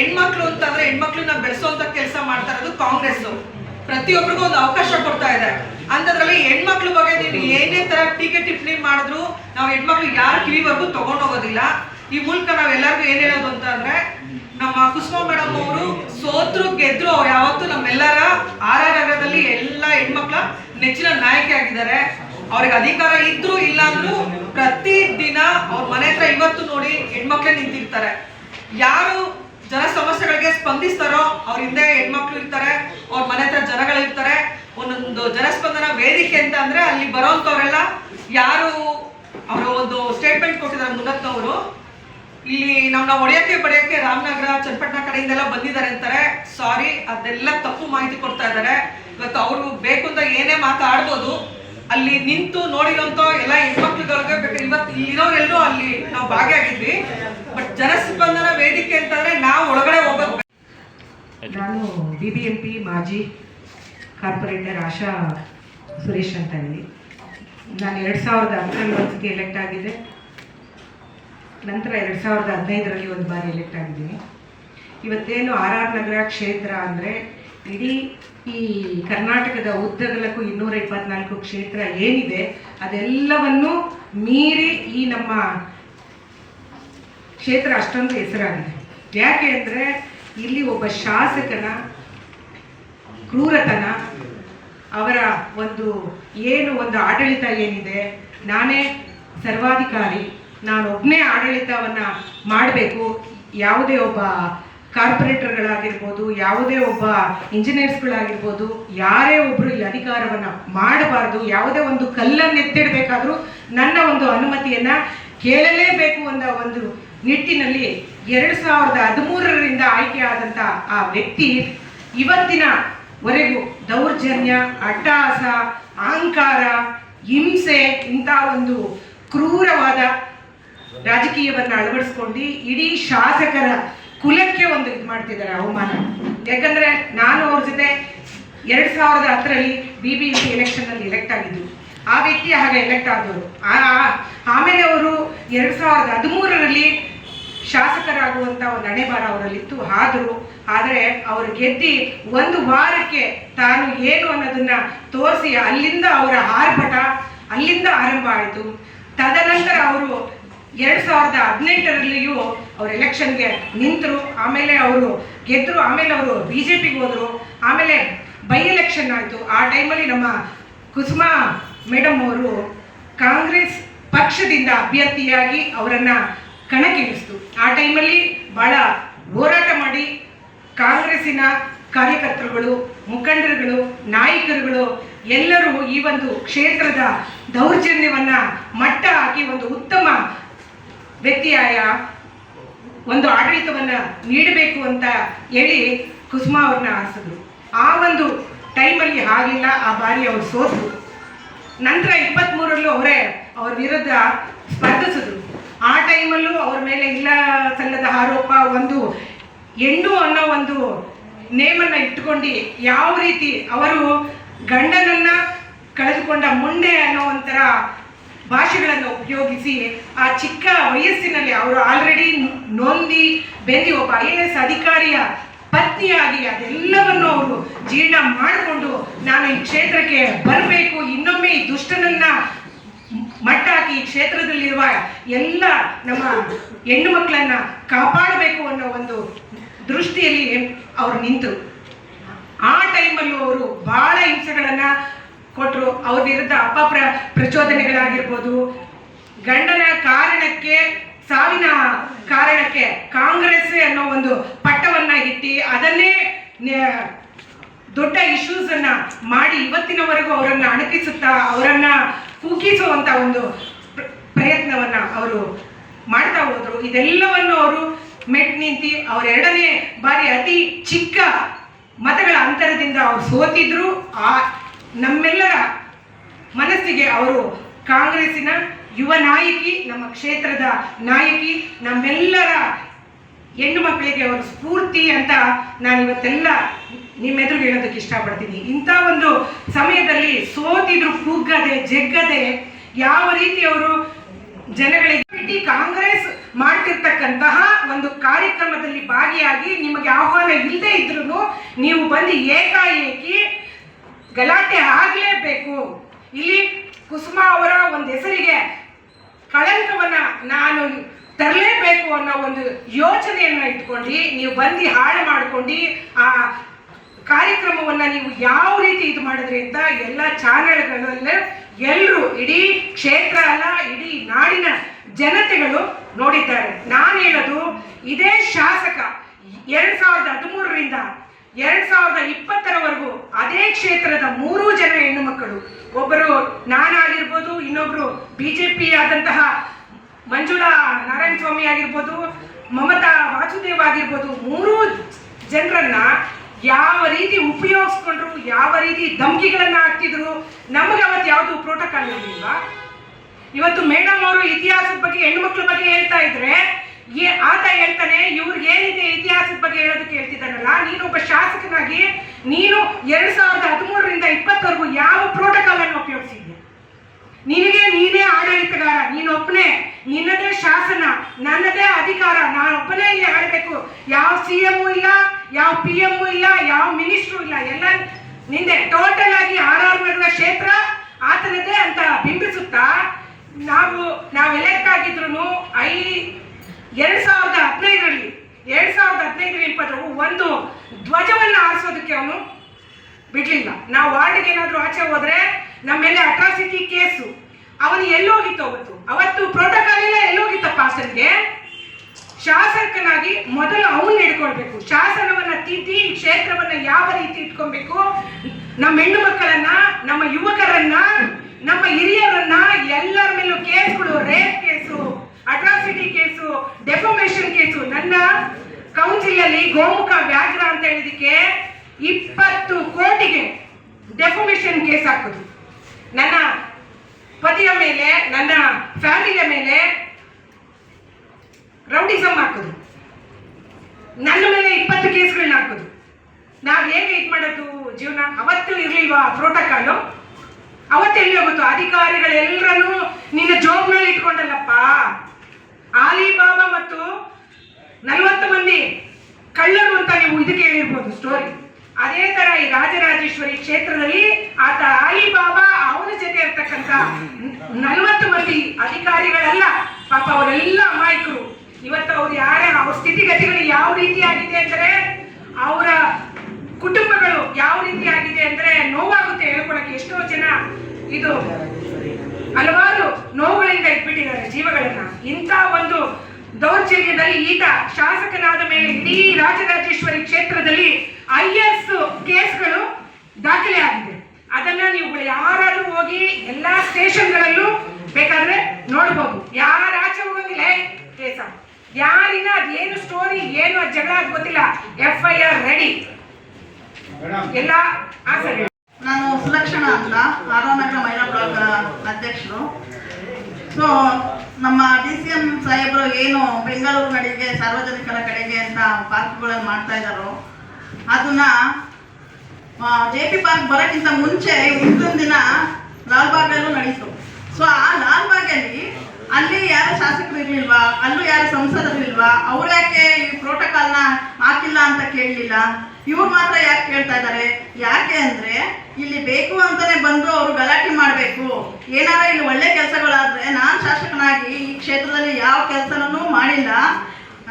ಹೆಣ್ಮಕ್ಳು ಅಂತಂದ್ರೆ ಹೆಣ್ಮಕ್ಳನ್ನ ಬೆಳೆಸೋಂತ ಕೆಲಸ ಮಾಡ್ತಾ ಇರೋದು ಕಾಂಗ್ರೆಸ್ ಪ್ರತಿಯೊಬ್ಬರಿಗೂ ಒಂದು ಅವಕಾಶ ಕೊಡ್ತಾ ಇದೆ. ಅಂತದ್ರಲ್ಲಿ ಹೆಣ್ಮಕ್ಳ ಬಗ್ಗೆ ನೀವು ಏನೇ ತರ ಟೀಕೆ ಟಿಪ್ಪಣಿ ಮಾಡಿದ್ರು ನಾವು ಹೆಣ್ಮಕ್ಳು ಯಾರ ಕಿವಿವರೆಗೂ ತಗೊಂಡೋಗೋದಿಲ್ಲ ಈ ಮೂಲಕ ನಾವೆಲ್ಲರಿಗೂ ಏನ್ ಹೇಳೋದು ಅಂತ ಅಂದ್ರೆ, ನಮ್ಮ ಕುಸುಮಾ ಮೇಡಮ್ ಅವರು ಸೋತ್ರು, ಗೆದ್ರು ಅವ್ರು ಯಾವತ್ತು ನಮ್ಮೆಲ್ಲರ ಆರ್ ಆರ್ ನಗರದಲ್ಲಿ ಎಲ್ಲ ಹೆಣ್ಮಕ್ಳ ನೆಚ್ಚಿನ ನಾಯಕಿ ಆಗಿದ್ದಾರೆ. ಅವ್ರಿಗೆ ಅಧಿಕಾರ ಇದ್ರು ಇಲ್ಲ ಅಂದ್ರೂ ಪ್ರತಿ ದಿನ ಅವ್ರ ಮನೆ ಹತ್ರ ಇವತ್ತು ನೋಡಿ ಹೆಣ್ಮಕ್ಳೇ ನಿಂತಿರ್ತಾರೆ. ಯಾರು ಜನ ಸಮಸ್ಯೆಗಳಿಗೆ ಸ್ಪಂದಿಸ್ತಾರೋ ಅವ್ರ ಹಿಂದೆ ಹೆಣ್ಮಕ್ಳು ಇರ್ತಾರೆ, ಅವ್ರ ಮನೆ ಹತ್ರ ಜನಗಳಿರ್ತಾರೆ ಒಂದೊಂದು ಜನಸ್ಪಂದನ ವೇದಿಕೆ ಅಂತ ಅಂದ್ರೆ ಅಲ್ಲಿ ಬರೋಂಥವ್ರೆಲ್ಲ ಯಾರು ಅವರು ಒಂದು ಸ್ಟೇಟ್ಮೆಂಟ್ ಕೊಟ್ಟಿದ್ದಾರೆ ಮುನ್ನತ್ನವರು ಇಲ್ಲಿ ನಮ್ಮನ್ನ ಹೊಡೆಯಕ್ಕೆ ಬಡಿಯಕ್ಕೆ ರಾಮನಗರ, ಚನ್ನಪಟ್ಟಣ ಕಡೆಯಿಂದೆಲ್ಲ ಬಂದಿದ್ದಾರೆ ಅಂತಾರೆ. ಸಾರಿ ಅದೆಲ್ಲ ತಪ್ಪು ಮಾಹಿತಿ ಕೊಡ್ತಾ ಇದ್ದಾರೆ. ಇವತ್ತು ಅವರು ಬೇಕು ಅಂತ ಏನೇ ಮಾತಾಡ್ಬೋದು ಅಲ್ಲಿ ನಿಂತು ನೋಡಿರೋಂಥ ಎಲ್ಲ ಹೆಣ್ಮಕ್ಳುಗಳಿಗೆ, ಬೇಕಾದ್ರೆ ಇವತ್ತು ಇಲ್ಲಿರೋರೆಲ್ಲರೂ ಅಲ್ಲಿ ನಾವು ಭಾಗಿಯಾಗಿದ್ವಿ. ಬಟ್ ಜನಸ್ಪಂದನ ವೇದಿಕೆ ಅಂತಂದ್ರೆ ನಾವು ಒಳಗಡೆ ಹೋಗೋದು. ನಾನು ಬಿ ಬಿ ಎಂ ಪಿ ಮಾಜಿ ಕಾರ್ಪೊರೇಟರ್ ಆಶಾ ಸುರೇಶ್ ಅಂತ ಇದ್ದೀನಿ. ನಾನು ಎರಡು ಸಾವಿರದ ಹತ್ತರಲ್ಲಿ ಒಂದ್ಸತಿ ಎಲೆಕ್ಟ್ ಆಗಿದ್ದೆ. ನಂತರ ಎರಡು ಸಾವಿರದ ಹದಿನೈದರಲ್ಲಿ ಒಂದು ಬಾರಿ ಎಲೆಕ್ಟ್ ಆಗಿದ್ದೀನಿ. ಇವತ್ತೇನು ಆರ್ ಆರ್ ನಗರ ಕ್ಷೇತ್ರ ಅಂದರೆ ಇಡೀ ಈ ಕರ್ನಾಟಕದ ಉದ್ದಗಲಕ್ಕೂ ಇನ್ನೂರ ಇಪ್ಪತ್ನಾಲ್ಕು ಕ್ಷೇತ್ರ ಏನಿದೆ, ಅದೆಲ್ಲವನ್ನು ಮೀರಿ ಈ ನಮ್ಮ ಕ್ಷೇತ್ರ ಅಷ್ಟೊಂದು ಹೆಸರಾಗಿದೆ. ಯಾಕೆ ಅಂದರೆ, ಇಲ್ಲಿ ಒಬ್ಬ ಶಾಸಕನ ಕ್ರೂರತನ, ಅವರ ಒಂದು ಏನು ಒಂದು ಆಡಳಿತ ಏನಿದೆ, ನಾನೇ ಸರ್ವಾಧಿಕಾರಿ ನಾನೊಬ್ಬನೇ ಆಡಳಿತವನ್ನು ಮಾಡಬೇಕು, ಯಾವುದೇ ಒಬ್ಬ ಕಾರ್ಪೊರೇಟರ್ಗಳಾಗಿರ್ಬೋದು, ಯಾವುದೇ ಒಬ್ಬ ಇಂಜಿನಿಯರ್ಸ್ಗಳಾಗಿರ್ಬೋದು, ಯಾರೇ ಒಬ್ಬರು ಈ ಅಧಿಕಾರವನ್ನು ಮಾಡಬಾರ್ದು, ಯಾವುದೇ ಒಂದು ಕಲ್ಲನ್ನು ಎತ್ತಿಡಬೇಕಾದ್ರೂ ನನ್ನ ಒಂದು ಅನುಮತಿಯನ್ನು ಕೇಳಲೇಬೇಕು ಅನ್ನೋ ಒಂದು ನಿಟ್ಟಿನಲ್ಲಿ ಎರಡು ಸಾವಿರದ ಹದಿಮೂರರಿಂದ ಆಯ್ಕೆಯಾದಂಥ ಆ ವ್ಯಕ್ತಿ ಇವತ್ತಿನವರೆಗೂ ದೌರ್ಜನ್ಯ, ಅಟ್ಟಹಾಸ, ಅಹಂಕಾರ, ಹಿಂಸೆ ಇಂಥ ಒಂದು ಕ್ರೂರವಾದ ರಾಜಕೀಯವನ್ನು ಅಳವಡಿಸ್ಕೊಂಡು ಇಡೀ ಶಾಸಕರ ಕುಲಕ್ಕೆ ಒಂದು ಇದು ಮಾಡ್ತಿದ್ದಾರೆ, ಅವಮಾನ. ಯಾಕಂದ್ರೆ ನಾನು ಅವ್ರ ಜೊತೆ ಎರಡ್ ಸಾವಿರದ ಹತ್ತರಲ್ಲಿ ಬಿ ಬಿ ಸಿ ಪಿ ಎಲೆಕ್ಷನ್ನಲ್ಲಿ ಎಲೆಕ್ಟ್ ಆಗಿದ್ದು. ಆ ವ್ಯಕ್ತಿ ಹಾಗೆ ಎಲೆಕ್ಟ್ ಆದವರು. ಆಮೇಲೆ ಅವರು ಎರಡ್ ಸಾವಿರದ ಹದಿಮೂರರಲ್ಲಿ ಶಾಸಕರಾಗುವಂತ ಒಂದು ಹಣೆಬಾರ ಅವರಲ್ಲಿತ್ತು. ಆದರೂ, ಆದರೆ ಅವರು ಗೆದ್ದಿ ಒಂದು ವಾರಕ್ಕೆ ತಾನು ಏನು ಅನ್ನೋದನ್ನ ತೋರಿಸಿ ಅಲ್ಲಿಂದ ಅವರ ಆರ್ಭಟ ಅಲ್ಲಿಂದ ಆರಂಭ ಆಯಿತು. ತದನಂತರ ಅವರು ಎರಡ್ ಸಾವಿರದ ಹದಿನೆಂಟರಲ್ಲಿಯೂ ಅವರು ಎಲೆಕ್ಷನ್ಗೆ ನಿಂತರು, ಆಮೇಲೆ ಅವರು ಗೆದ್ದರು ಆಮೇಲೆ ಅವರು ಬಿ ಜೆ ಪಿಗೆ ಹೋದರು, ಆಮೇಲೆ ಬೈ ಎಲೆಕ್ಷನ್ ಆಯಿತು. ಆ ಟೈಮಲ್ಲಿ ನಮ್ಮ ಕುಸುಮಾ ಮೇಡಮ್ ಅವರು ಕಾಂಗ್ರೆಸ್ ಪಕ್ಷದಿಂದ ಅಭ್ಯರ್ಥಿಯಾಗಿ ಅವರನ್ನು ಕಣಕ್ಕಿಳಿಸ್ತು. ಆ ಟೈಮಲ್ಲಿ ಭಾಳ ಹೋರಾಟ ಮಾಡಿ ಕಾಂಗ್ರೆಸ್ಸಿನ ಕಾರ್ಯಕರ್ತರುಗಳು, ಮುಖಂಡರುಗಳು, ನಾಯಕರುಗಳು ಎಲ್ಲರೂ ಈ ಒಂದು ಕ್ಷೇತ್ರದ ದೌರ್ಜನ್ಯವನ್ನು ಮಟ್ಟ ಹಾಕಿ ಒಂದು ಉತ್ತಮ ವ್ಯಕ್ತಿಯಾಯ ಒಂದು ಆಡಳಿತವನ್ನು ನೀಡಬೇಕು ಅಂತ ಹೇಳಿ ಕುಸುಮಾ ಅವ್ರನ್ನ ಆರಿಸಿದ್ರು. ಆ ಒಂದು ಟೈಮಲ್ಲಿ ಆಗಿಲ್ಲ ಆ ಬಾರಿ ಅವ್ರು ಸೋತರು. ನಂತರ ಇಪ್ಪತ್ತ್ಮೂರಲ್ಲೂ ಅವರೇ ಅವ್ರ ವಿರುದ್ಧ ಸ್ಪರ್ಧಿಸಿದ್ರು. ಆ ಟೈಮಲ್ಲೂ ಅವ್ರ ಮೇಲೆ ಇಲ್ಲ ಸಲ್ಲದ ಆರೋಪ, ಒಂದು ಹೆಣ್ಣು ಅನ್ನೋ ಒಂದು ನೇಮನ್ನು ಇಟ್ಕೊಂಡು ಯಾವ ರೀತಿ ಅವರು ಗಂಡನನ್ನು ಕಳೆದುಕೊಂಡ ಮುಂಡೆ ಅನ್ನೋ ಒಂಥರ ಭಾಷೆಗಳನ್ನು ಉಪಯೋಗಿಸಿ ಆ ಚಿಕ್ಕ ವಯಸ್ಸಿನಲ್ಲಿ ಅವರು ಆಲ್ರೆಡಿ ನೊಂದಿ, ಬೆಂದಿ ಒಬ್ಬ ಐ ಎ ಎಸ್ ಅಧಿಕಾರಿಯ ಪತ್ನಿಯಾಗಿ ಅದೆಲ್ಲವನ್ನು ಅವರು ಜೀರ್ಣ ಮಾಡಿಕೊಂಡು ನಾನು ಈ ಕ್ಷೇತ್ರಕ್ಕೆ ಬರಬೇಕು, ಇನ್ನೊಮ್ಮೆ ಈ ದುಷ್ಟನನ್ನ ಮಟ್ಟಾಕಿ ಈ ಕ್ಷೇತ್ರದಲ್ಲಿರುವ ಎಲ್ಲ ನಮ್ಮ ಹೆಣ್ಣು ಮಕ್ಕಳನ್ನ ಕಾಪಾಡಬೇಕು ಅನ್ನೋ ಒಂದು ದೃಷ್ಟಿಯಲ್ಲಿ ಅವರು ನಿಂತರು. ಆ ಟೈಮಲ್ಲೂ ಅವರು ಬಹಳ ಹಿಂಸೆಗಳನ್ನ ಕೊಟ್ಟರು ಅವ್ರ ವಿರುದ್ಧ ಅಪಪ್ರ ಪ್ರಚೋದನೆಗಳಾಗಿರ್ಬೋದು. ಗಂಡನ ಕಾರಣಕ್ಕೆ, ಸಾವಿನ ಕಾರಣಕ್ಕೆ ಕಾಂಗ್ರೆಸ್ ಅನ್ನೋ ಒಂದು ಪಟ್ಟವನ್ನ ಇಟ್ಟು ಅದನ್ನೇ ದೊಡ್ಡ ಇಶ್ಯೂಸ್ ಅನ್ನ ಮಾಡಿ ಇವತ್ತಿನವರೆಗೂ ಅವರನ್ನ ಅಣಕಿಸುತ್ತಾ ಅವರನ್ನ ಕುಗ್ಗಿಸುವಂತ ಒಂದು ಪ್ರ- ಪ್ರಯತ್ನವನ್ನ ಅವರು ಮಾಡ್ತಾ ಹೋದ್ರು. ಇದೆಲ್ಲವನ್ನು ಅವರು ಮೆಟ್ ನಿಂತಿ ಅವ್ರ ಎರಡನೇ ಬಾರಿ ಅತಿ ಚಿಕ್ಕ ಮತಗಳ ಅಂತರದಿಂದ ಅವ್ರು ಸೋತಿದ್ರು. ಆ ನಮ್ಮೆಲ್ಲರ ಮನಸ್ಸಿಗೆ ಅವರು ಕಾಂಗ್ರೆಸ್ಸಿನ ಯುವ ನಾಯಕಿ, ನಮ್ಮ ಕ್ಷೇತ್ರದ ನಾಯಕಿ, ನಮ್ಮೆಲ್ಲರ ಹೆಣ್ಣು ಮಕ್ಕಳಿಗೆ ಅವರು ಸ್ಫೂರ್ತಿ ಅಂತ ನಾನು ಇವತ್ತೆಲ್ಲ ನಿಮ್ಮೆದುರು ಹೇಳೋದಕ್ಕೆ ಇಷ್ಟಪಡ್ತೀನಿ. ಇಂಥ ಒಂದು ಸಮಯದಲ್ಲಿ ಸೋತಿದ್ರು ಕುಗ್ಗದೆ ಜಗ್ಗದೆ ಯಾವ ರೀತಿ ಅವರು ಜನಗಳಿಗೆ ಕಾಂಗ್ರೆಸ್ ಮಾಡ್ತಿರ್ತಕ್ಕಂತಹ ಒಂದು ಕಾರ್ಯಕ್ರಮದಲ್ಲಿ ಭಾಗಿಯಾಗಿ ನಿಮಗೆ ಆಹ್ವಾನ ಇಲ್ಲದೆ ಇದ್ರೂ ನೀವು ಬಂದು ಏಕಾಏಕಿ ಗಲಾಟೆ ಆಗಲೇಬೇಕು. ಇಲ್ಲಿ ಕುಸುಮ ಅವರ ಒಂದು ಹೆಸರಿಗೆ ಕಳಂಕವನ್ನ ನಾನು ತರಲೇಬೇಕು ಅನ್ನೋ ಒಂದು ಯೋಚನೆಯನ್ನ ಇಟ್ಕೊಂಡು ನೀವು ಬಂದು ಹಾಳು ಮಾಡ್ಕೊಂಡು ಆ ಕಾರ್ಯಕ್ರಮವನ್ನ ನೀವು ಯಾವ ರೀತಿ ಇದು ಮಾಡಿದ್ರಿ ಅಂತ ಎಲ್ಲ ಚಾನೆಲ್ಗಳಲ್ಲೇ ಎಲ್ಲರೂ ಇಡೀ ಕ್ಷೇತ್ರ ಅಲ್ಲ, ಇಡೀ ನಾಡಿನ ಜನತೆಗಳು ನೋಡಿದ್ದಾರೆ. ನಾನು ಹೇಳೋದು, ಇದೇ ಶಾಸಕ, ಎರಡ್ ಸಾವಿರದ ಹದಿಮೂರರಿಂದ ಎರಡ್ ಸಾವಿರದ ಇಪ್ಪತ್ತರವರೆಗೂ ಅದೇ ಕ್ಷೇತ್ರದ ಮೂರೂ ಜನ ಹೆಣ್ಣು ಮಕ್ಕಳು. ಒಬ್ಬರು ನಾನಾಗಿರ್ಬೋದು ಇನ್ನೊಬ್ರು ಬಿಜೆಪಿ ಆದಂತಹ ಮಂಜುಳಾ ನಾರಾಯಣ ಸ್ವಾಮಿ ಆಗಿರ್ಬೋದು, ಮಮತಾ ವಾಸುದೇವ್ ಆಗಿರ್ಬೋದು, ಮೂರೂ ಜನರನ್ನ ಯಾವ ರೀತಿ ಉಪಯೋಗಿಸ್ಕೊಂಡ್ರು, ಯಾವ ರೀತಿ ಧಮಕಿಗಳನ್ನ ಹಾಕ್ತಿದ್ರು, ನಮಗೆ ಅವತ್ತು ಯಾವುದು ಪ್ರೋಟೋಕಾಲ್ ಇರಲಿಲ್ವಾ? ಇವತ್ತು ಮೇಡಮ್ ಅವರು ಇತಿಹಾಸದ ಬಗ್ಗೆ, ಹೆಣ್ಣು ಮಕ್ಕಳ ಬಗ್ಗೆ ಹೇಳ್ತಾ ಇದ್ರೆ ಏ- ಆತ ಹೇಳ್ತಾನೆ, ಇವ್ರು ಏನಿದೆ ಇತಿಹಾಸದ ಬಗ್ಗೆ ಹೇಳೋದಕ್ಕೆ ಹೇಳ್ತಿದ್ದಾನಲ್ಲ, ನೀನು ಒಬ್ಬ ಶಾಸಕನಾಗಿ, ನೀನು ಎರಡ್ ಸಾವಿರದ ಹದಿಮೂರರಿಂದ ಇಪ್ಪತ್ತವರೆಗೂ ಯಾವ ಪ್ರೋಟೋಕಾಲ್ ಅನ್ನು ಉಪಯೋಗಿಸಿದ್ಯಾ? ನಿನಗೆ ನೀನೇ ಆಡಳಿತಗಾರ ನೀನೊಬ್ಬನೇ ನಿನ್ನದೇ ಶಾಸನ, ನನ್ನದೇ ಅಧಿಕಾರ ನಾನೊಬ್ಬನೇ ಇಲ್ಲಿ ಆಡಬೇಕು. ಯಾವ ಸಿ ಇಲ್ಲ, ಯಾವ ಪಿ ಎಂ ಇಲ್ಲ, ಯಾವ ಮಿನಿಸ್ಟ್ರು ಇಲ್ಲ, ಎಲ್ಲ ನಿಂದೆ ಟೋಟಲ್ ಆಗಿ ಆರ್ ಆರ್ ನಗರ ಕ್ಷೇತ್ರ ಆತನದೇ ಅಂತ ಬಿಂಬಿಸುತ್ತಾ, ನಾವು ನಾವು ಎಲೆಕ್ಟ್ ಆಗಿದ್ರು ಐ ಎರಡ್ ಸಾವಿರದ ಹದಿನೈದರಲ್ಲಿ, ಎರಡ್ ಸಾವಿರದ ಹದಿನೈದರ ಇಪ್ಪತ್ತರವು ಒಂದು ಧ್ವಜವನ್ನ ಆರಿಸೋದಕ್ಕೆ ಅವನು ಬಿಡ್ಲಿಲ್ಲ. ನಾವು ವಾರ್ಡ್ಗೆ ಏನಾದರೂ ಆಚೆ ಹೋದ್ರೆ ನಮ್ಮ ಮೇಲೆ ಅಟ್ರಾಸಿಟಿ ಕೇಸು. ಅವನು ಎಲ್ಲೋಗಿತ್ತು ಅವತ್ತು. ಅವತ್ತು ಪ್ರೋಟೋಕಾಲ್ ಎಲ್ಲ ಎಲ್ಲೋಗಿತ್ತಪ್ಪ ಆತನಿಗೆ ಶಾಸಕನಾಗಿ ಮೊದಲು ಅವನು ಹಿಡ್ಕೊಳ್ಬೇಕು. ಶಾಸನವನ್ನ ತಿದ್ದಿ, ಕ್ಷೇತ್ರವನ್ನ ಯಾವ ರೀತಿ ಇಟ್ಕೊಬೇಕು ನಮ್ಮ ಹೆಣ್ಣು ಮಕ್ಕಳನ್ನ, ನಮ್ಮ ಯುವಕರನ್ನ, ನಮ್ಮ ಹಿರಿಯರನ್ನ ಎಲ್ಲರ ಮೇಲೂ ಕೇಸ್ಗಳು, rape case. Atrocity case defamation case, ನನ್ನ ಕೌನ್ಸಿಲ್ ಅಲ್ಲಿ ಗೋಮುಖ ವ್ಯಾಘ್ರ ಅಂತ ಹೇಳಿದಕ್ಕೆ ಇಪ್ಪತ್ತು ಕೋಟಿಗೆ ಡೆಫಾಮೇಶನ್ ಕೇಸ್ ಹಾಕುದು. ನನ್ನ ಪತಿಯ ಮೇಲೆ, ನನ್ನ ಫ್ಯಾಮಿಲಿಯ ಮೇಲೆ ರೌಡಿಸಮ್ ಹಾಕೋದು. ನನ್ನ ಮೇಲೆ ಇಪ್ಪತ್ತು ಕೇಸ್ಗಳನ್ನ ಹಾಕೋದು. ನಾವು ಹೇಗೆ ಇದು ಮಾಡೋದು? ಜೀವನ ಅವತ್ತು ಇರಲಿಲ್ವಾ ಪ್ರೋಟೋಕಾಲು? ಅವತ್ತೆಲ್ಲಿ ಹೋಗುತ್ತೋ? ಅಧಿಕಾರಿಗಳೆಲ್ಲರನ್ನೂ ನಿನ್ನ ಜೋಬ್ನಲ್ಲಿ ಇಟ್ಕೊಂಡಲ್ಲಪ್ಪ. ಆಲಿಬಾಬಾ ಮತ್ತು ನಲವತ್ತು ಮಂದಿ ಕಳ್ಳರು ಅಂತ ನೀವು ಇದಕ್ಕೆ ಹೇಳಿರ್ಬೋದು ಸ್ಟೋರಿ ಅದೇ ತರ ಈ ರಾಜರಾಜೇಶ್ವರಿ ಕ್ಷೇತ್ರದಲ್ಲಿ ಆತ ಆಲಿಬಾಬಾ, ಅವನ ಜೊತೆ ಇರ್ತಕ್ಕಂತ ನಲವತ್ತು ಮಂದಿ ಅಧಿಕಾರಿಗಳಲ್ಲ, ಪಾಪ ಅವರೆಲ್ಲ ಅಮಾಯಕರು. ಇವತ್ತು ಅವ್ರು ಯಾರ, ಅವ್ರ ಸ್ಥಿತಿಗತಿಗಳು ಯಾವ ರೀತಿ ಆಗಿದೆ ಅಂದ್ರೆ, ಅವರ ಕುಟುಂಬಗಳು ಯಾವ ರೀತಿ ಆಗಿದೆ ಅಂದ್ರೆ ನೋವಾಗುತ್ತೆ ಹೇಳ್ಕೊಳಕ್ಕೆ ಎಷ್ಟೋ ಜನ. ಇದು ಹಲವಾರು ನೋವುಗಳಿಂದ ಇಟ್ಬಿಟ್ಟಿದ್ದಾರೆ ಜೀವಗಳನ್ನ. ಇಂಥ ಒಂದು ದೌರ್ಜನ್ಯದಲ್ಲಿ ಈತ ಶಾಸಕನಾದ ಮೇಲೆ ಇಡೀ ರಾಜರಾಜೇಶ್ವರಿ ಕ್ಷೇತ್ರದಲ್ಲಿ ಐ ಎಸ್ ಕೇಸ್ಗಳು ದಾಖಲೆ ಆಗಿದೆ. ಅದನ್ನ ನೀವು ಯಾರಾದ್ರೂ ಹೋಗಿ ಎಲ್ಲಾ ಸ್ಟೇಷನ್ಗಳಲ್ಲೂ ಬೇಕಾದ್ರೆ ನೋಡ್ಬೋದು. ಯಾರ ಆಚೆ ಹೋಗಂಗಿಲ್ಲ. ಕೇಸ. ಯಾರಿನ ಅದೇನು ಸ್ಟೋರಿ ಏನು ಜಗಳ ಗೊತ್ತಿಲ್ಲ. ಎಫ್ ಐ ಆರ್ ರೆಡಿ ಎಲ್ಲ ಆ ಸರಿ. ನಾನು ಸುಲಕ್ಷಣ ಅಂತ ಆರೋನಗರ ಮಹಿಳಾ ಬ್ಲಾಕ್ ಅಧ್ಯಕ್ಷರು. ಸೊ ನಮ್ಮ ಡಿ ಸಿ ಎಂ ಸಾಹೇಬರು ಏನು ಬೆಂಗಳೂರು ಕಡೆಗೆ, ಸಾರ್ವಜನಿಕರ ಕಡೆಗೆ ಅಂತ ಪಾರ್ಕ್ಗಳನ್ನು ಮಾಡ್ತಾ ಇದ್ದಾರೋ, ಅದನ್ನ ಜೆ ಪಿ ಪಾರ್ಕ್ ಬರೋಕ್ಕಿಂತ ಮುಂಚೆ ಮುಂದಿನ ದಿನ ಲಾಲ್ಬಾಗಲ್ಲೂ ನಡೀತು. ಸೊ ಆ ಲಾಲ್ಬಾಗಲ್ಲಿ ಅಲ್ಲಿ ಯಾರು ಶಾಸಕರು ಇರ್ಲಿಲ್ವಾ? ಅಲ್ಲೂ ಯಾರು ಸಂಸದರು ಇಲ್ವಾ? ಅವ್ರು ಯಾಕೆ ಈ ಪ್ರೋಟೋಕಾಲ್ನ ಹಾಕಿಲ್ಲ ಅಂತ ಕೇಳಲಿಲ್ಲ? ಇವ್ರು ಮಾತ್ರ ಯಾಕೆ ಕೇಳ್ತಾ ಇದ್ದಾರೆ? ಯಾಕೆ ಅಂದ್ರೆ ಇಲ್ಲಿ ಬೇಕು ಅಂತಾನೆ ಬಂದು ಅವರು ಗಲಾಟೆ ಮಾಡಬೇಕು. ಏನಾರ ಇಲ್ಲಿ ಒಳ್ಳೆ ಕೆಲಸಗಳಾದ್ರೆ ನಾನು ಶಾಸಕನಾಗಿ ಈ ಕ್ಷೇತ್ರದಲ್ಲಿ ಯಾವ ಕೆಲಸನೂ ಮಾಡಿಲ್ಲ.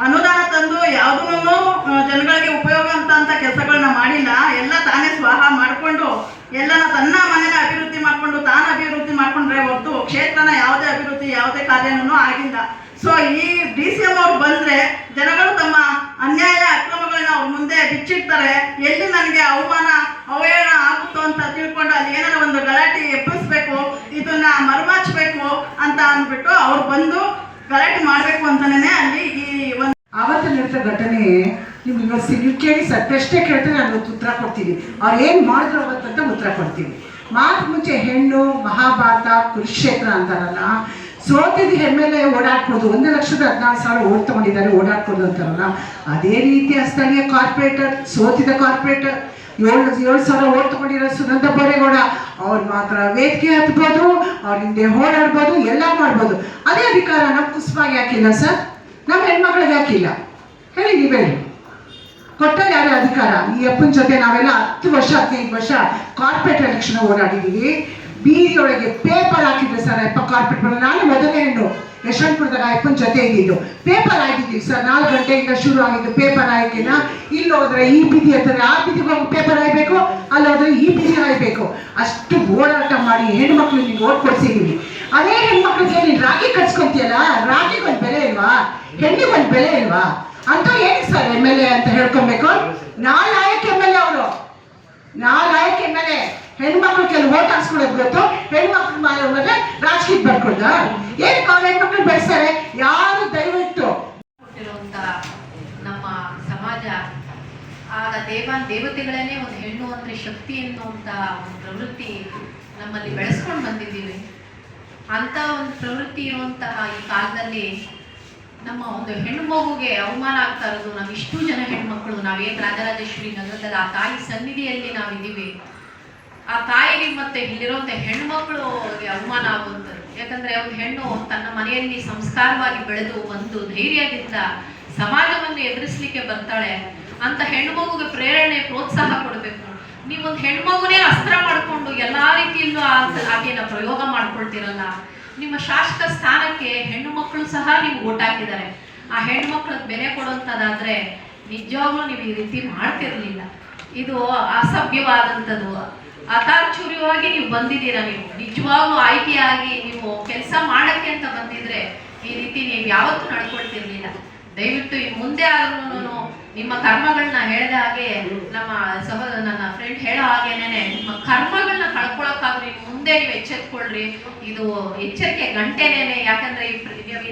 ಅನುದಾನ ತಂದು ಯಾವ್ದನ್ನು ಜನಗಳಿಗೆ ಉಪಯೋಗ ಅಂತ ಅಂತ ಕೆಲಸಗಳನ್ನ ಮಾಡಿಲ್ಲ. ಎಲ್ಲ ತಾನೇ ಸ್ವಾಹ ಮಾಡಿಕೊಂಡು, ಎಲ್ಲನ ತನ್ನ ಮನೇನ ಅಭಿವೃದ್ಧಿ ಮಾಡಿಕೊಂಡು, ತಾನು ಅಭಿವೃದ್ಧಿ ಮಾಡ್ಕೊಂಡ್ರೆ ಹೊರತು ಕ್ಷೇತ್ರನ ಯಾವುದೇ ಅಭಿವೃದ್ಧಿ, ಯಾವುದೇ ಕಾರ್ಯನೂ ಆಗಿಲ್ಲ. ಸೊ ಈ ಡಿ ಸಿ ಎಂ ಅವ್ರು ಬಂದ್ರೆ ಜನಗಳು ತಮ್ಮ ಅನ್ಯಾಯ ಅಕ್ರಮಗಳನ್ನ ಅವ್ರ ಮುಂದೆ ಬಿಚ್ಚಿಡ್ತಾರೆ. ಎಲ್ಲಿ ನನಗೆ ಅವಮಾನ, ಅವಹೇಳನ ಆಗುತ್ತೋ ಅಂತ ತಿಳ್ಕೊಂಡು ಅಲ್ಲಿ ಏನಾರ ಒಂದು ಗಲಾಟೆ ಎಬ್ಬಿಸ್ಬೇಕು, ಇದನ್ನ ಮರುಮಾಚ್ಬೇಕು ಅಂತ ಅಂದ್ಬಿಟ್ಟು ಅವ್ರು ಬಂದು ಗಲಾಟೆ ಮಾಡಬೇಕು ಅಂತಾನೆ ಅಲ್ಲಿ ಈ ಒಂದು ಆವತ್ತು ನಡೆದ ಘಟನೆ ನಿಮ್ಗೆ ಇವತ್ತು ನೀವು ಕೇಳಿ ಸರ್, ಪ್ರಶ್ನೆ ಕೇಳ್ತಾರೆ ನಾನು ಉತ್ತರ ಕೊಡ್ತೀನಿ. ಅವ್ರು ಏನು ಮಾಡಿದ್ರು ಅವತ್ತಂತ ಉತ್ತರ ಕೊಡ್ತೀನಿ. ಮಾತು ಮುಂಚೆ ಹೆಣ್ಣು, ಮಹಾಭಾರತ, ಕುರುಕ್ಷೇತ್ರ ಅಂತಾರಲ್ಲ ಸೋತಿದ್ದು ಹೆಮ್ಮೆಲೆ ಓಡಾಡ್ಬೋದು. ಒಂದು ಲಕ್ಷದ ಹದಿನಾರು ಸಾವಿರ ಓಟ್ ತಗೊಂಡಿದ್ದಾರೆ, ಓಡಾಡ್ಬೋದು ಅಂತಾರಲ್ಲ. ಅದೇ ರೀತಿಯ ಸ್ಥಳೀಯ ಕಾರ್ಪೊರೇಟರ್, ಸೋತಿದ ಕಾರ್ಪೊರೇಟರ್, ಏಳು ಏಳು ಸಾವಿರ ಓಟ್ ತಗೊಂಡಿರೋ ಸುನಂದ ಬೋರೇಗೌಡ, ಅವ್ರು ಮಾತ್ರ ವೇದಿಕೆ ಹತ್ಬೋದು, ಅವ್ರ ಹಿಂದೆ ಓಡಾಡ್ಬೋದು ಎಲ್ಲ ಮಾಡ್ಬೋದು. ಅದೇ ಅಧಿಕಾರ ನಮ್ಮ ಕುಸ್ಮಾಗಿ ಯಾಕಿಲ್ಲ ಸರ್? ನಮ್ಮ ಹೆಣ್ಮಕ್ಳಿಗೆ ಯಾಕಿಲ್ಲ? ಹೇಳಿ ನೀವೇ. ಕೊಟ್ಟ ಯಾರ ಅಧಿಕಾರ? ಈ ಅಪ್ಪನ ಜೊತೆ ನಾವೆಲ್ಲ ಹತ್ತು ವರ್ಷ, ಹದಿನೈದು ವರ್ಷ ಕಾರ್ಪೊರೇಟ್ ಎಲೆಕ್ಷನ್ ಓಡಾಡಿದೀವಿ. ಬೀದಿಯೊಳಗೆ ಪೇಪರ್ ಹಾಕಿದ್ರು ಸರ್, ಅಪ್ಪ ಕಾರ್ಪೆಟ್ ಬರೋ ನಾನು ಮೊದಲನೇ ಹೆಣ್ಣು ಯಶವಂತಪುರದಾಗ ಅಪ್ಪನ ಜೊತೆ ಇದ್ದಿದ್ದು. ಪೇಪರ್ ಆಗಿದ್ದೀವಿ ಸರ್, ನಾಲ್ಕು ಗಂಟೆಯಿಂದ ಶುರು ಆಗಿದ್ದು ಪೇಪರ್ ಆಯ್ಕೆನ ಇಲ್ಲಿ ಹೋದ್ರೆ ಈ ಬೀದಿ ಹತ್ತಿರ ಆ ಬೀದಿಗೆ ಹೋಗಿ ಪೇಪರ್ ಆಯ್ಬೇಕು ಅಲ್ಲಿ ಹೋದ್ರೆ ಈ ಬೀದಿ ಆಯ್ಬೇಕು ಅಷ್ಟು ಓಡಾಟ ಮಾಡಿ ಹೆಣ್ಮಕ್ಳು ನಿಮ್ಗೆ ಓಟ್ ಕೊಡ್ಸಿದೀವಿ. ಅದೇ ಹೆಣ್ಮಕ್ಳಿಗೆ ನೀನು ರಾಗಿ ಕಟ್ಸ್ಕೊಂತೀಯಲ್ಲ? ರಾಗಿಗೊಂದು ಬೆಲೆ ಇಲ್ವಾ? ಹೆಣ್ಣಿಗೊಂದು ಬೆಲೆ ಇಲ್ವಾ? ಅಂತ ಏನ್ ಸರ್, ಎಂ ಎಲ್ ಎ ಅಂತ ಹೇಳ್ಕೊಬೇಕು. ನಾಲ್ಕು ಎಂ ಎಲ್ ಎ ಅವರು. ನಾಲ್ಕು ಎಂ ಎಲ್ ಎ. ಹೆಣ್ಮಕ್ಳು ಕೆಲವು ಓಟ್ ಹಾಕ್ಸ್ಕೊಳಕ್ ಗೊತ್ತು? ಹೆಣ್ಮಕ್ಳು ಮೇಲೆ ರಾಜಕೀಯ ಬರ್ಕೊಳ್ದ ಏನ್ ಅವ್ರ ಹೆಣ್ಮಕ್ಳು ಬೆಳೆಸ್ತಾರೆ? ಯಾರು ದಯವಿಟ್ಟು ನಮ್ಮ ಸಮಾಜ, ಆಗ ದೇವ, ದೇವತೆಗಳನ್ನೇ ಒಂದು ಹೆಣ್ಣು ಅಂದ್ರೆ ಶಕ್ತಿ ಎನ್ನುವಂತ ಒಂದು ಪ್ರವೃತ್ತಿ ನಮ್ಮಲ್ಲಿ ಬೆಳೆಸ್ಕೊಂಡು ಬಂದಿದ್ದೀವಿ. ಅಂತ ಒಂದು ಪ್ರವೃತ್ತಿ ಇರುವಂತಹ ಈ ಕಾಲದಲ್ಲಿ ನಮ್ಮ ಒಂದು ಹೆಣ್ಣು ಮಗುಗೆ ಅವಮಾನ ಆಗ್ತಾ ಇರೋದು ನಾವು ಇಷ್ಟು ಜನ ಹೆಣ್ಮಕ್ಳು ನಾವೇನು ರಾಜರಾಜೇಶ್ವರಿ ನಗರದಲ್ಲಿ ಆ ತಾಯಿ ಸನ್ನಿಧಿಯಲ್ಲಿ ನಾವಿದ್ದೀವಿ. ಆ ತಾಯಿಗೆ ಮತ್ತೆ ಇಲ್ಲಿರುವಂತ ಹೆಣ್ಮಕ್ಳು ಅವಮಾನ ಆಗುವಂಥದ್ದು. ಯಾಕಂದ್ರೆ ಅವ್ರ ಹೆಣ್ಣು ತನ್ನ ಮನೆಯಲ್ಲಿ ಸಂಸ್ಕಾರವಾಗಿ ಬೆಳೆದು ಒಂದು ಧೈರ್ಯದಿಂದ ಸಮಾಜವನ್ನು ಎದುರಿಸ್ಲಿಕ್ಕೆ ಬರ್ತಾಳೆ ಅಂತ ಹೆಣ್ಮಗುಗೆ ಪ್ರೇರಣೆ, ಪ್ರೋತ್ಸಾಹ ಕೊಡಬೇಕು. ನೀವೊಂದು ಹೆಣ್ಮಗುನೇ ಅಸ್ತ್ರ ಮಾಡಿಕೊಂಡು ಎಲ್ಲಾ ರೀತಿಯಲ್ಲೂ ಆ- ಆಕೆನ ಪ್ರಯೋಗ ಮಾಡ್ಕೊಳ್ತಿರಲ್ಲ. ನಿಮ್ಮ ಶಾಸಕ ಸ್ಥಾನಕ್ಕೆ ಹೆಣ್ಣು ಮಕ್ಕಳು ಸಹ ನೀವು ಓಟ್ ಹಾಕಿದ್ದಾರೆ. ಆ ಹೆಣ್ಮಕ್ಳಿಗೆ ಬೆಲೆ ಕೊಡುವಂಥದ್ದಾದ್ರೆ ನಿಜವಾಗ್ಲೂ ನೀವು ಈ ರೀತಿ ಮಾಡ್ತಿರ್ಲಿಲ್ಲ. ಇದು ಅಸಭ್ಯವಾದಂಥದ್ದು. ಅತಾರ್ಚೂರ್ಯವಾಗಿ ನೀವು ಬಂದಿದ್ದೀರಾ ನೀವು? ನಿಜವಾಗ್ಲೂ ಆಗಿ ನೀವು ಕೆಲಸ ಮಾಡಕ್ಕೆ ಅಂತ ಬಂದಿದ್ರೆ ಈ ರೀತಿ ನೀವು ಯಾವತ್ತೂ ನಡ್ಕೊಳ್ತಿರ್ಲಿಲ್ಲ. ದಯವಿಟ್ಟು ಈ ಮುಂದೆ ಆದ್ರೂ ನಿಮ್ಮ ಕರ್ಮಗಳನ್ನ ಹೇಳಿದ ಹಾಗೆ ನಮ್ಮ ಸಹ, ನನ್ನ ಫ್ರೆಂಡ್ ಹೇಳೋ ಹಾಗೇನೆ ನಿಮ್ಮ ಕರ್ಮಗಳನ್ನ ಕಳ್ಕೊಳಕ್ಕಾಗ್ರಿ ಮುಂದೆ ನೀವು ಎಚ್ಚೆತ್ಕೊಳ್ರಿ. ಇದು ಎಚ್ಚರಿಕೆ ಗಂಟೆನೇನೆ. ಯಾಕಂದ್ರೆ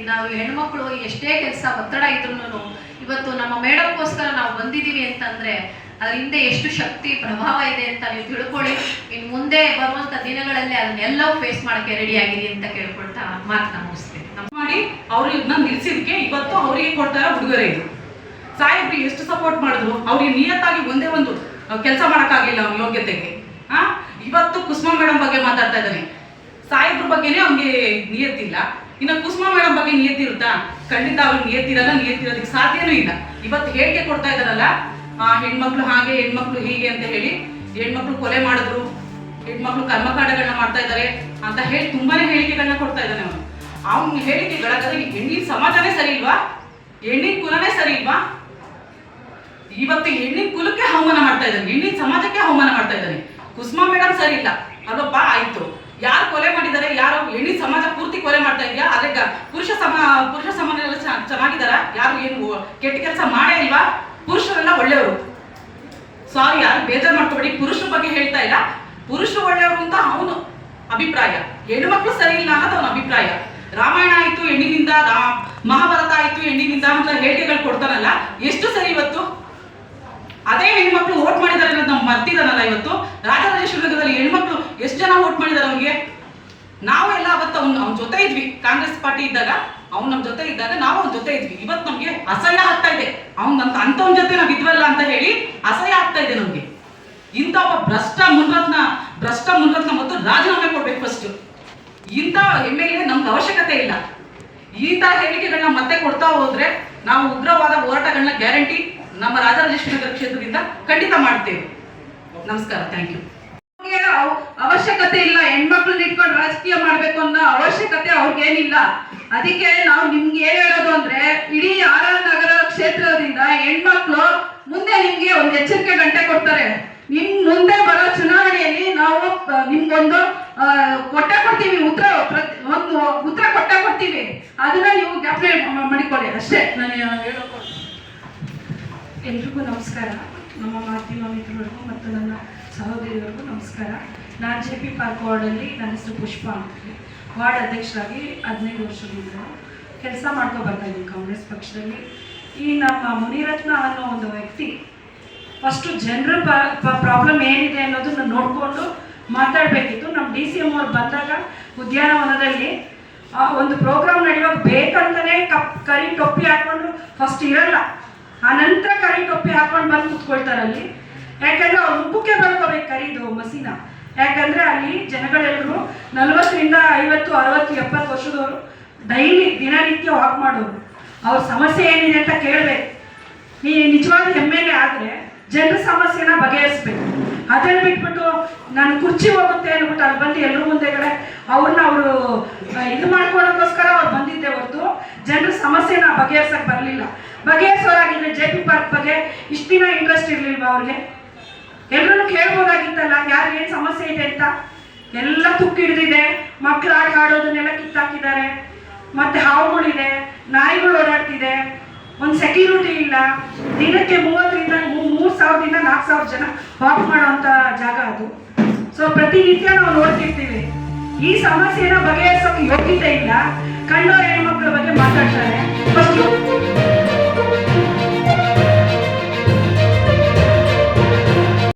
ನಾವು ಹೆಣ್ಮಕ್ಳು ಎಷ್ಟೇ ಕೆಲಸ ಒತ್ತಡ ಇದ್ರು ಇವತ್ತು ನಮ್ಮ ಮೇಡಮ್ಗೋಸ್ಕರ ನಾವು ಬಂದಿದ್ದೀವಿ ಅಂತಂದ್ರೆ ಅದ್ರ ಹಿಂದೆ ಎಷ್ಟು ಶಕ್ತಿ, ಪ್ರಭಾವ ಇದೆ ಅಂತ ನೀವು ತಿಳ್ಕೊಳ್ಳಿ. ಇನ್ನು ಮುಂದೆ ಬರುವಂತ ದಿನಗಳಲ್ಲಿ ಅದನ್ನೆಲ್ಲವೂ ಫೇಸ್ ಮಾಡಕ್ಕೆ ರೆಡಿ ಆಗಿದೆ ಅಂತ ಕೇಳ್ಕೊಳ್ತಾ ಮಾತನ್ನ ಮುಗಿಸ್ತೇನೆ. ಮಾಡಿ ಅವ್ರು ಇದನ್ನ ನಿಲ್ಸಿದ್ಕೆ ಇವತ್ತು ಅವರಿಗೆ ಕೊಡ್ತಾರ ಹುಡುಗರೇ ಇದು. ಸಾಹೇಬ್ರಿ ಎಷ್ಟು ಸಪೋರ್ಟ್ ಮಾಡಿದ್ರು? ಅವ್ರಿಗೆ ನಿಯತ್ತಾಗಿ ಒಂದೇ ಒಂದು ಕೆಲಸ ಮಾಡೋಕ್ಕಾಗಲಿಲ್ಲ ಅವ್ನ ಯೋಗ್ಯತೆಗೆ. ಆ? ಇವತ್ತು ಕುಸುಮಾ ಮೇಡಮ್ ಬಗ್ಗೆ ಮಾತಾಡ್ತಾ ಇದ್ದಾನೆ. ಸಾಹೇಬ್ರ ಬಗ್ಗೆನೇ ಅವ್ನಿಗೆ ನಿಯತ್ತಿಲ್ಲ. ಇನ್ನು ಕುಸುಮಾ ಮೇಡಮ್ ಬಗ್ಗೆ ನಿಯತ್ತಿರುತ್ತಾ? ಖಂಡಿತ ಅವ್ರಿಗೆ ನಿಯತ್ತಿರಲ್ಲ, ನಿಯತ್ತಿರೋದಕ್ಕೆ ಸಾಧ್ಯನೂ ಇಲ್ಲ. ಇವತ್ತು ಹೇಳಿಕೆ ಕೊಡ್ತಾ ಇದ್ದಾರಲ್ಲ ಹೆಣ್ಮಕ್ಳು ಹಾಗೆ, ಹೆಣ್ಮಕ್ಳು ಹೀಗೆ ಅಂತ ಹೇಳಿ ಹೆಣ್ಮಕ್ಳು ಕೊಲೆ ಮಾಡಿದ್ರು. ಹೆಣ್ಮಕ್ಳು ಕರ್ಮಕಾಂಡಗಳನ್ನ ಮಾಡ್ತಾ ಇದ್ದಾರೆ ಅಂತ ಹೇಳಿ ತುಂಬಾನೇ ಹೇಳಿಕೆಗಳನ್ನ ಕೊಡ್ತಾ ಇದ್ದಾನೆ ಅವನು. ಅವನ ಹೇಳಿಕೆಗಳಾದ್ರೆ ಹೆಣ್ಣಿನ ಸಮಾಜನೇ ಸರಿ ಇಲ್ವಾ? ಹೆಣ್ಣಿನ ಕುಲನೇ ಸರಿ ಇಲ್ವಾ? ಇವತ್ತು ಹೆಣ್ಣಿನ ಕುಲಕ್ಕೆ ಅವಮಾನ ಮಾಡ್ತಾ ಇದ್ದಾನೆ. ಹೆಣ್ಣಿನ ಸಮಾಜಕ್ಕೆ ಅವಮಾನ ಮಾಡ್ತಾ ಇದ್ದಾನೆ. ಕುಸುಮಾ ಮೇಡಮ್ ಸರಿ ಇಲ್ಲ. ಅಲ್ಲೊಬ್ಬ ಆಯ್ತು. ಯಾರು ಕೊಲೆ ಮಾಡಿದ್ದಾರೆ? ಯಾರು ಹೆಣ್ಣಿನ ಸಮಾಜ ಪೂರ್ತಿ ಕೊಲೆ ಮಾಡ್ತಾ ಇದೆಯಾ? ಅದೇ ಪುರುಷ ಸಮ ಪುರುಷ ಸಮಾನ ಎಲ್ಲ ಚೆನ್ನ- ಚೆನ್ನಾಗಿದಾರ ಯಾರು ಏನು ಕೆಟ್ಟ ಕೆಲಸ ಮಾಡೇ ಇಲ್ವಾ? ಪುರುಷರೆಲ್ಲ ಒಳ್ಳೆಯವರು. ಸಾರಿ ಯಾರು ಬೇಜಾರು ಮಾಡ್ಕೋಬೇಡಿ. ಪುರುಷರ ಬಗ್ಗೆ ಹೇಳ್ತಾ ಇಲ್ಲ. ಪುರುಷರು ಒಳ್ಳೆಯವರು ಅಂತ ಅವನು ಅಭಿಪ್ರಾಯ. ಹೆಣ್ಣು ಮಕ್ಕಳು ಸರಿ ಇಲ್ಲ ಅನ್ನೋದು ಅವನ ಅಭಿಪ್ರಾಯ. ರಾಮಾಯಣ ಆಯ್ತು, ಹೆಣ್ಣಿನಿಂದ ಮಹಾಭಾರತ ಆಯ್ತು, ಹೆಣ್ಣಿನಿಂದ ಅಂತ ಹೇಳಿಕೆಗಳು ಕೊಡ್ತಾರಲ್ಲ ಎಷ್ಟು ಸರಿ ಇವತ್ತು? ಅದೇ ಹೆಣ್ಮಕ್ಳು ಓಟ್ ಮಾಡಿದ್ದಾರೆ ಅನ್ನೋದು ನಾವು ಮರ್ತಿದಾರಲ್ಲ ಇವತ್ತು? ರಾಜರಾಜೇಶ್ವರಿ ನಗರದಲ್ಲಿ ಹೆಣ್ಮಕ್ಳು ಎಷ್ಟು ಜನ ವೋಟ್ ಮಾಡಿದ್ದಾರೆ ಅವನಿಗೆ? ನಾವೆಲ್ಲ ಅವತ್ತು ಅವ್ನ ಅವ್ನ ಜೊತೆ ಇದ್ವಿ. ಕಾಂಗ್ರೆಸ್ ಪಾರ್ಟಿ ಇದ್ದಾಗ ಅವ್ನು ನಮ್ಮ ಜೊತೆ ಇದ್ದಾಗ ನಾವು ಅವ್ನ ಜೊತೆ ಇದ್ವಿ. ಇವತ್ತು ನಮಗೆ ಅಸಹ್ಯ ಆಗ್ತಾ ಇದೆ. ಅವ್ನು ಅಂತ ಅಂಥವ್ನ ಜೊತೆ ನಾವು ಇದ್ವಲ್ಲ ಅಂತ ಹೇಳಿ ಅಸಹ್ಯ ಆಗ್ತಾ ಇದೆ ನಮಗೆ. ಇಂಥ ಒಬ್ಬ ಭ್ರಷ್ಟ ಮುನ್ರತ್ನ ಭ್ರಷ್ಟ ಮುನ್ರತ್ನ ಮತ್ತು ರಾಜೀನಾಮೆ ಕೊಡ್ಬೇಕು ಫಸ್ಟ್ ಇಂಥ ಎಂ ಎಲ್ ಎ ನಮ್ಗೆ ಅವಶ್ಯಕತೆ ಇಲ್ಲ. ಈ ತರ ಹೇಳಿಕೆಗಳನ್ನ ಮತ್ತೆ ಕೊಡ್ತಾ ಹೋದ್ರೆ ನಾವು ಉಗ್ರವಾದ ಹೋರಾಟಗಳನ್ನ ಗ್ಯಾರಂಟಿ ನಮ್ಮ ರಾಜರಾಜೇಶ್ವರಿ ನಗರ ಕ್ಷೇತ್ರದಿಂದ ಖಂಡಿತ ಮಾಡ್ತೇವೆ. ನಮಸ್ಕಾರ. ಥ್ಯಾಂಕ್ ಯು ಅವಶ್ಯಕತೆ ಇಲ್ಲ, ಹೆಣ್ಮಕ್ಳನ್ನ ಇಟ್ಕೊಂಡು ರಾಜಕೀಯ ಮಾಡ್ಬೇಕು ಅನ್ನೋ ಅವಶ್ಯಕತೆ ಅವ್ರಿಗೇನಿಲ್ಲ. ಅದಕ್ಕೆ ನಾವು ನಿಮ್ಗೆ ಏನ್ ಹೇಳೋದು ಅಂದ್ರೆ, ಇಡೀ ಆರ್ ನಗರ ಕ್ಷೇತ್ರದಿಂದ ಹೆಣ್ಮಕ್ಳು ಮುಂದೆ ನಿಮ್ಗೆ ಒಂದು ಎಚ್ಚರಿಕೆ ಗಂಟೆ ಕೊಡ್ತಾರೆ. ನಿಮ್ ಮುಂದೆ ಬರೋ ಚುನಾವಣೆಯಲ್ಲಿ ನಾವು ನಿಮ್ಗೊಂದು ಕೊಟ್ಟೆ ಕೊಡ್ತೀವಿ, ಉತ್ತರ ಒಂದು ಉತ್ತರ ಕೊಟ್ಟೆ ಕೊಡ್ತೀವಿ. ಅದನ್ನ ನೀವು ಜ್ಞಾಪನೆ ಮಾಡಿಕೊಳ್ಳಿ, ಅಷ್ಟೇ. ನಾನು ಹೇಳೋದು ಎಲ್ರಿಗೂ ನಮಸ್ಕಾರ. ನಮ್ಮ ಮಾಧ್ಯಮ ಮಿತ್ರರಿಗೂ ಮತ್ತು ನನ್ನ ಸಹೋದರಿಯರಿಗೂ ನಮಸ್ಕಾರ. ನಾನು ಜೆ ಪಿ ಪಾರ್ಕ್ ವಾರ್ಡಲ್ಲಿ ನನ್ನ ಹೆಸರು ಪುಷ್ಪ ವಾರ್ಡ್ ಅಧ್ಯಕ್ಷರಾಗಿ ಹದಿನೈದು ವರ್ಷದಿಂದ ಕೆಲಸ ಮಾಡ್ಕೊ ಬರ್ತಾ ಇದ್ದೀನಿ ಕಾಂಗ್ರೆಸ್ ಪಕ್ಷದಲ್ಲಿ. ಈ ನಮ್ಮ ಮುನಿರತ್ನ ಅನ್ನೋ ಒಂದು ವ್ಯಕ್ತಿ ಫಸ್ಟು ಜನರ ಪ್ರಾಬ್ಲಮ್ ಏನಿದೆ ಅನ್ನೋದನ್ನ ನೋಡಿಕೊಂಡು ಮಾತಾಡಬೇಕಿತ್ತು. ನಮ್ಮ ಡಿ ಸಿ ಎಂ ಅವ್ರು ಬಂದಾಗ ಉದ್ಯಾನವನದಲ್ಲಿ ಒಂದು ಪ್ರೋಗ್ರಾಮ್ ನಡೆಯುವಾಗ ಬೇಕಂತಲೇ ಕಪ್, ಕರಿ ಟೊಪ್ಪಿ ಹಾಕ್ಕೊಂಡು ಫಸ್ಟ್ ಇರಲ್ಲ. ಆ ನಂತರ ಕರಿ ಟೊಪ್ಪಿ ಹಾಕೊಂಡು ಬಂದು ಕುತ್ಕೊಳ್ತಾರೆ ಅಲ್ಲಿ. ಯಾಕಂದ್ರೆ ಅವ್ರು ಮುಖಕ್ಕೆ ಬರ್ಕೋಬೇಕು ಕರಿದು ಮಸಿನ. ಯಾಕಂದ್ರೆ ಅಲ್ಲಿ ಜನಗಳೆಲ್ಲರೂ ನಲವತ್ತರಿಂದ ಐವತ್ತು, ಅರವತ್ತು, ಎಪ್ಪತ್ತು ವರ್ಷದವರು ಡೈಲಿ ದಿನನಿತ್ಯ ವಾಕ್ ಮಾಡೋರು. ಅವ್ರ ಸಮಸ್ಯೆ ಏನಿದೆ ಅಂತ ಕೇಳಬೇಕು. ನೀ ನಿಜವಾದ ಎಂ ಎಲ್ ಆದರೆ ಜನರ ಸಮಸ್ಯೆನ ಬಗೆಹರಿಸ್ಬೇಕು. ಅದನ್ನು ಬಿಟ್ಬಿಟ್ಟು ನಾನು ಕುರ್ಚಿ ಹೋಗುತ್ತೆ ಅಂದ್ಬಿಟ್ಟು ಅಲ್ಲಿ ಬಂದು ಎಲ್ಲರ ಮುಂದೆಗಡೆ ಅವ್ರನ್ನ ಅವರು ಇದು ಮಾಡ್ಕೊಳ್ಳೋಕ್ಕೋಸ್ಕರ ಅವ್ರು ಬಂದಿದ್ದೆ ಹೊರತು. ಜನರ ಸಮಸ್ಯೆನ ಬಗೆಹರ್ಸಕ್ಕೆ ಬರಲಿಲ್ಲ. ಬಗೆಹರಿಸೋರಾಗಿದ್ರೆ ಜೆ ಪಿ ಪಾರ್ಕ್ ಬಗ್ಗೆ ಇಷ್ಟು ದಿನ ಇಂಟ್ರೆಸ್ಟ್ ಇರಲಿಲ್ವಾ ಅವ್ರಿಗೆ? ಎಲ್ಲರೂ ಕೇಳ್ಬೋದಾಗಿತ್ತಲ್ಲ, ಯಾರು ಏನು ಸಮಸ್ಯೆ ಇದೆ ಅಂತ? ಎಲ್ಲ ತುಕ್ಕು ಹಿಡಿದಿದೆ. ಮಕ್ಳು ಆಟ ಆಡೋದನ್ನೆಲ್ಲ ಕಿತ್ತಾಕಿದ್ದಾರೆ. ಮತ್ತೆ ಹಾವುಗಳಿದೆ ನಾಯಿಗಳು ಓಡಾಡ್ತಿದೆ. ಒಂದು ಸೆಕ್ಯೂರಿಟಿ ಇಲ್ಲ. ದಿನಕ್ಕೆ ಮೂವತ್ತರಿಂದ ಸಾವಿರದಿಂದ ನಾಲ್ಕು ಸಾವಿರ ಜನ ವಾಕ್ ಮಾಡುವಂತ ಜಾಗ ಅದು. ಸೊ ಪ್ರತಿನಿತ್ಯ ನಾವು ನೋಡ್ತಿರ್ತೀವಿ. ಈ ಸಮಸ್ಯೆನ ಬಗೆಹರಿಸೋಕೆ ಯೋಗ್ಯತೆ ಇಲ್ಲ. ಕಂಡೋರ್ ಹೆಣ್ಮಕ್ಳ ಬಗ್ಗೆ ಮಾತಾಡ್ತಾರೆ.